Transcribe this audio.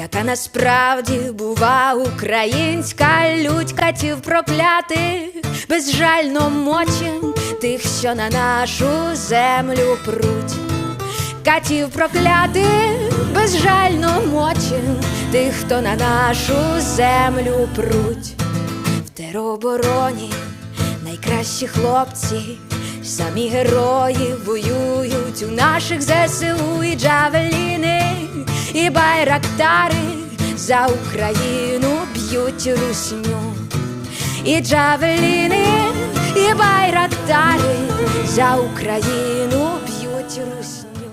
яка насправді бува українська лють катів проклятих, безжально мочим тих, що на нашу землю пруть. Катів проклятих, безжально мочим тих, хто на нашу землю пруть. В теробороні найкращі хлопці, самі герої воюють у наших ЗСУ і джавеліни, байрактари за Україну б'ють русню. І джавеліни, і байрактари за Україну б'ють русню.